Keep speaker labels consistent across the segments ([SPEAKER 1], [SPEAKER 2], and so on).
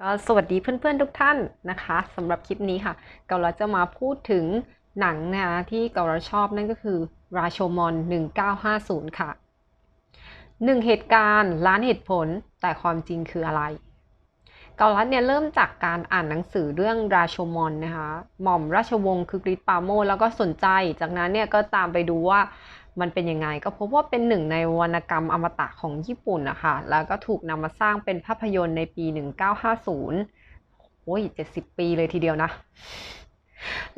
[SPEAKER 1] ก็สวัสดีเพื่อนๆทุกท่านนะคะสำหรับคลิปนี้ค่ะ เกาเราจะมาพูดถึงหนังนะคะที่เกาเราชอบนั่นก็คือราโชมอน1950 ค่ะหนึ่งเหตุการณ์ล้านเหตุผลแต่ความจริงคืออะไร เกาลัดเนี่ยเริ่มจากการอ่านหนังสือเรื่องราโชมอนนะคะหม่อมราชวงศ์คือกริชปาโมแล้วก็สนใจ จากนั้นเนี่ยก็ตามไปดูว่า มันเป็นยังไง ก็พบว่าเป็นหนึ่งในวรรณกรรมอมตะของญี่ปุ่นนะคะแล้วก็ถูกนำมาสร้างเป็นภาพยนตร์ในปี 1950 โอ้ย 70 ปีเลยทีเดียวนะ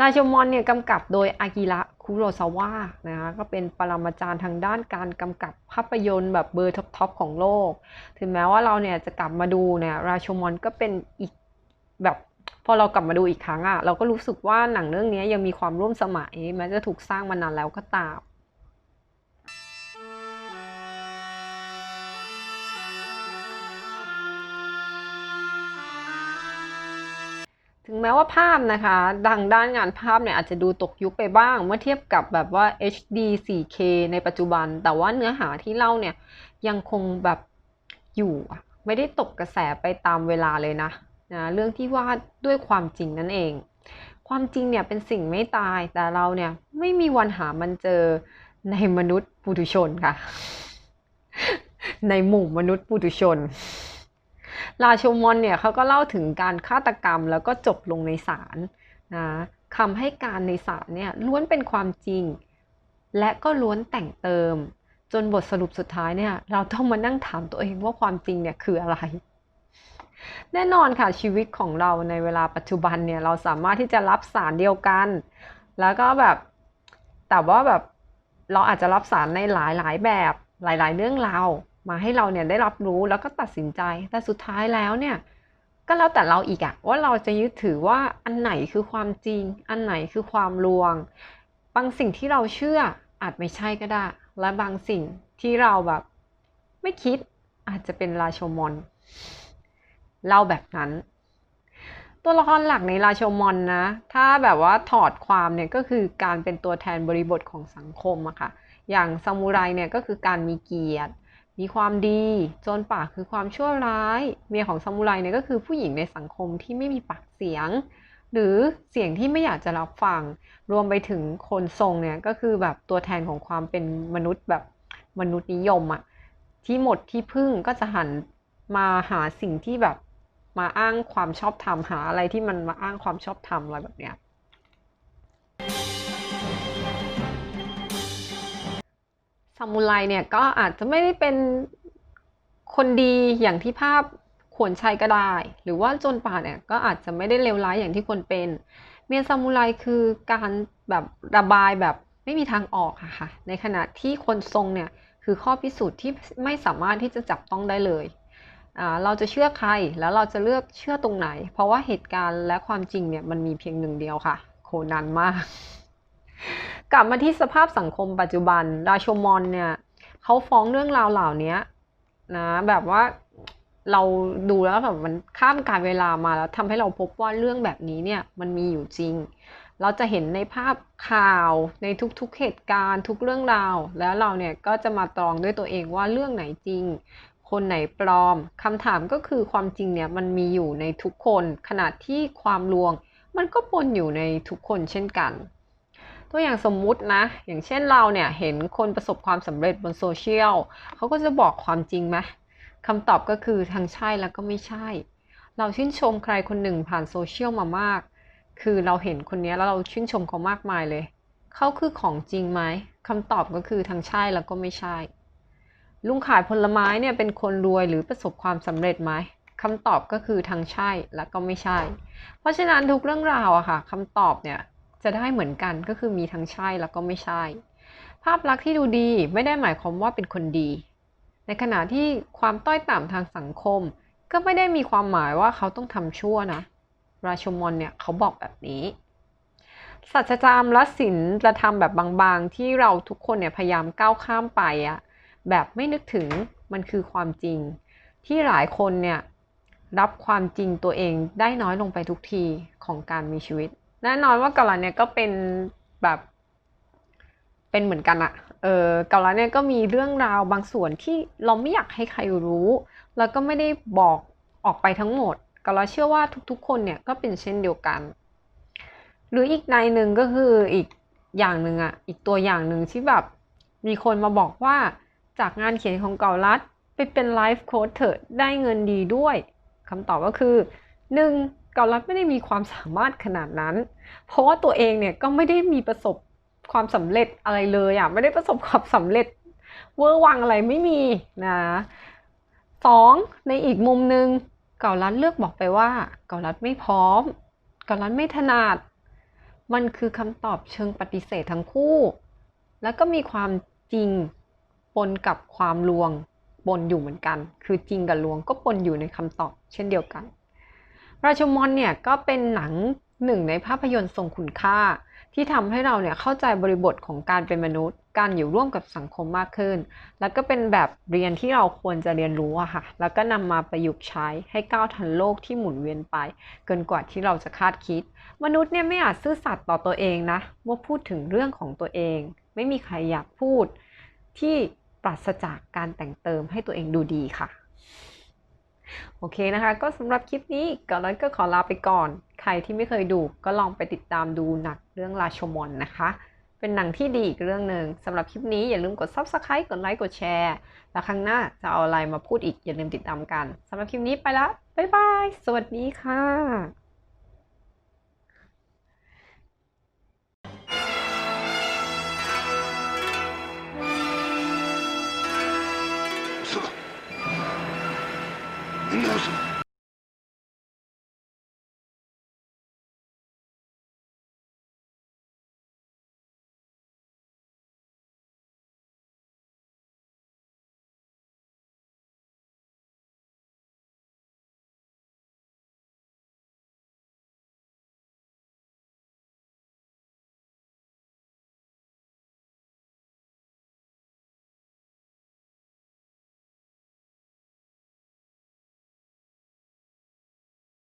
[SPEAKER 1] ราชมอนเนี่ยกำกับโดยอากิระคุโรซาวะนะคะก็เป็นปรมาจารย์ทางด้านการกำกับภาพยนตร์แบบเบอร์ท็อปๆของโลก ถึงแม้ว่าเราเนี่ยจะกลับมาดูเนี่ยราชมอนก็เป็นอีกแบบพอเรากลับมาดูอีกครั้งอะ่ะเราก็รู้สึกว่าหนังเรื่องนี้ยังมีความร่วมสมัยแม้จะถูกสร้างมานานแล้วก็ตาม ถึงแม้ว่าภาพนะคะดังด้านงานภาพเนี่ยอาจจะดูตกยุคไปบ้าง เมื่อเทียบกับแบบว่า HD 4K ในปัจจุบัน แต่ว่าเนื้อหาที่เล่าเนี่ยยังคงแบบอยู่ ไม่ได้ตกกระแสไปตามเวลาเลยนะนะเรื่องที่ว่าด้วยความจริงนั่นเอง ความจริงเนี่ยเป็นสิ่งไม่ตายแต่เราเนี่ยไม่มีวันหามันเจอในมนุษย์ปุถุชนค่ะ ในหมู่มนุษย์ปุถุชน ราโชมอนเนี่ยเขาก็เล่าถึงการฆาตกรรมแล้วก็จบลงในศาลนะคำให้การในศาลเนี่ยล้วนเป็นความจริง และก็ล้วนแต่งเติม จนบทสรุปสุดท้ายเนี่ยเราต้องมานั่งถามตัวเองว่าความจริงเนี่ยคืออะไร แน่นอนค่ะชีวิตของเราในเวลาปัจจุบันเนี่ยเราสามารถที่จะรับสารเดียวกัน แล้วก็แบบแต่ว่าแบบเราอาจจะรับสารในหลายๆแบบหลาย ๆ เรื่องราว มาให้เราเนี่ยได้รับรู้แล้วก็ตัดสินใจ แต่สุดท้ายแล้วเนี่ยก็แล้วแต่เราอีกอะว่าเราจะยึดถือว่าอันไหนคือความจริง อันไหนคือความลวง บางสิ่งที่เราเชื่ออาจไม่ใช่ก็ได้ และบางสิ่งที่เราแบบไม่คิดอาจจะเป็นราชมอนเล่าแบบนั้น ตัวละครหลักในราชมอนนะ ถ้าแบบว่าถอดความเนี่ยก็คือการเป็นตัวแทนบริบทของสังคมอะค่ะ อย่างซามูไรเนี่ยก็คือการมีเกียรติ มีความดีโจรป่าคือความชั่วร้าย เมียของซามูไรเนี่ยก็คือผู้หญิงในสังคมที่ไม่มีปากเสียง หรือเสียงที่ไม่อยากจะรับฟัง รวมไปถึงคนทรงเนี่ยก็คือแบบตัวแทนของความเป็นมนุษย์แบบมนุษย์นิยมอะที่หมดที่พึ่งก็จะหันมาหาสิ่งที่แบบมาอ้างความชอบธรรมหาอะไรที่มันมาอ้างความชอบธรรมอะไรแบบเนี้ย ซามูไรเนี่ยก็อาจจะไม่ได้เป็นคนดีอย่างที่ภาพควรใช้ก็ได้ หรือว่าโจนป่าเนี่ยก็อาจจะไม่ได้เลวร้ายอย่างที่ควรเป็น เมียนซามูไรคือการแบบระบายแบบไม่มีทางออกอะค่ะ ในขณะที่คนทรงเนี่ยคือข้อพิสูจน์ที่ไม่สามารถที่จะจับต้องได้เลย เราจะเชื่อใครแล้วเราจะเลือกเชื่อตรงไหน เพราะว่าเหตุการณ์และความจริงเนี่ยมันมีเพียงหนึ่งเดียวค่ะ โคนันมาก ลับมาที่สภาพสังคมปัจจุบัน ราชมอนเนี่ยเขาฟ้องเรื่องราวเหล่านี้นะแบบว่าเราดูแล้วแบบมันข้ามการเวลามาแล้วทำให้เราพบว่าเรื่องแบบนี้เนี่ยมันมีอยู่จริง เราจะเห็นในภาพข่าวในทุกๆเหตุการณ์ ทุกเรื่องราว แล้วเราเนี่ยก็จะมาตรองด้วยตัวเองว่าเรื่องไหนจริง คนไหนปลอมคำถามก็คือความจริงเนี่ยมันมีอยู่ในทุกคน ขณะที่ความลวง มันก็ปนอยู่ในทุกคนเช่นกัน ตัวอย่างสมมุตินะ อย่างเช่นเราเนี่ยเห็นคนประสบความสำเร็จบนโซเชียลเขาก็จะบอกความจริงไหมคำตอบก็คือทั้งใช่แล้วก็ไม่ใช่ เราชื่นชมใครคนหนึ่งผ่านโซเชียลมามาก คือเราเห็นคนนี้แล้วเราชื่นชมเขามากมายเลย เขาคือของจริงไหมคำตอบก็คือทั้งใช่แล้วก็ไม่ใช่ ลุงขายผลไม้เนี่ยเป็นคนรวยหรือประสบความสำเร็จไหมคำตอบก็คือทั้งใช่และก็ไม่ใช่ เพราะฉะนั้นทุกเรื่องราวอะค่ะคำตอบเนี่ย จะได้เหมือนกันก็คือมีทั้งใช่แล้วก็ไม่ใช่ ภาพลักษณ์ที่ดูดีไม่ได้หมายความว่าเป็นคนดี ในขณะที่ความต้อยต่ำทางสังคม ก็ไม่ได้มีความหมายว่าเขาต้องทำชั่วนะ ราชมอนเนี่ยเขาบอกแบบนี้สัจธรรมและศีลธรรมแบบบางๆ ที่เราทุกคนเนี่ยพยายามก้าวข้ามไปอะแบบไม่นึกถึงมันคือความจริง ที่หลายคนเนี่ยรับความจริงตัวเองได้น้อยลงไปทุกทีของการมีชีวิต แน่นอนว่าเกาลันเนี่ยก็เป็นแบบเป็นเหมือนกันอะเออเกาลันเนี่ยก็มีเรื่องราวบางส่วนที่เราไม่อยากให้ใครรู้ แล้วก็ไม่ได้บอกออกไปทั้งหมดเก็เราเชื่อว่าทุกๆ คนเนี่ยก็เป็นเช่นเดียวกัน หรืออีกในหนึ่งก็คืออีกอย่างหนึ่งอะอีกตัวอย่างหนึ่งที่แบบมีคนมาบอกว่าจากงานเขียนของเการัฐไปเป็นไลฟ์โค้ดเถอะได้เงินดีด้วยคำตอบก็คือหนึ่ง เการัฐไม่ได้มีความสามารถขนาดนั้น เพราะว่าตัวเองเนี่ยก็ไม่ได้มีประสบความสำเร็จอะไรเลยอะไม่ได้ประสบความสำเร็จเวอร์วังอะไรไม่มีนะสองในอีกมุมหนึ่งเก่ารัฐเลือกบอกไปว่า เก่ารัฐไม่พร้อม เก่ารัฐไม่ถนัด มันคือคำตอบเชิงปฏิเสธทั้งคู่ แล้วก็มีความจริงปนกับความลวงปนอยู่เหมือนกัน คือจริงกับลวงก็ปนอยู่ในคำตอบเช่นเดียวกัน ราชมอนเนี่ยก็เป็นหนังหนึ่งในภาพยนตร์ทรงคุณค่า ที่ทำให้เราเนี่ยเข้าใจบริบทของการเป็นมนุษย์ การอยู่ร่วมกับสังคมมากขึ้น แล้วก็เป็นแบบเรียนที่เราควรจะเรียนรู้อะค่ะ แล้วก็นำมาประยุกต์ใช้ให้ก้าวทันโลกที่หมุนเวียนไป เกินกว่าที่เราจะคาดคิด มนุษย์เนี่ยไม่อาจซื่อสัตย์ต่อตัวเองนะเมื่อพูดถึงเรื่องของตัวเอง ไม่มีใครอยากพูดที่ปราศจากการแต่งเติมให้ตัวเองดูดีค่ะ โอเคนะคะ ก็สำหรับคลิปนี้ก็ร้อยก็ขอลาไปก่อน ใครที่ไม่เคยดูก็ลองไปติดตามดูหนังเรื่องราชมอนนะคะ เป็นหนังที่ดีอีกเรื่องหนึ่งสำหรับคลิปนี้อย่าลืมกด subscribe กดไลค์กดแชร์แล้วครั้งหน้าจะเอาอะไรมาพูดอีกอย่าลืมติดตามกันสำหรับคลิปนี้ไปละบ๊ายบาย สวัสดีค่ะ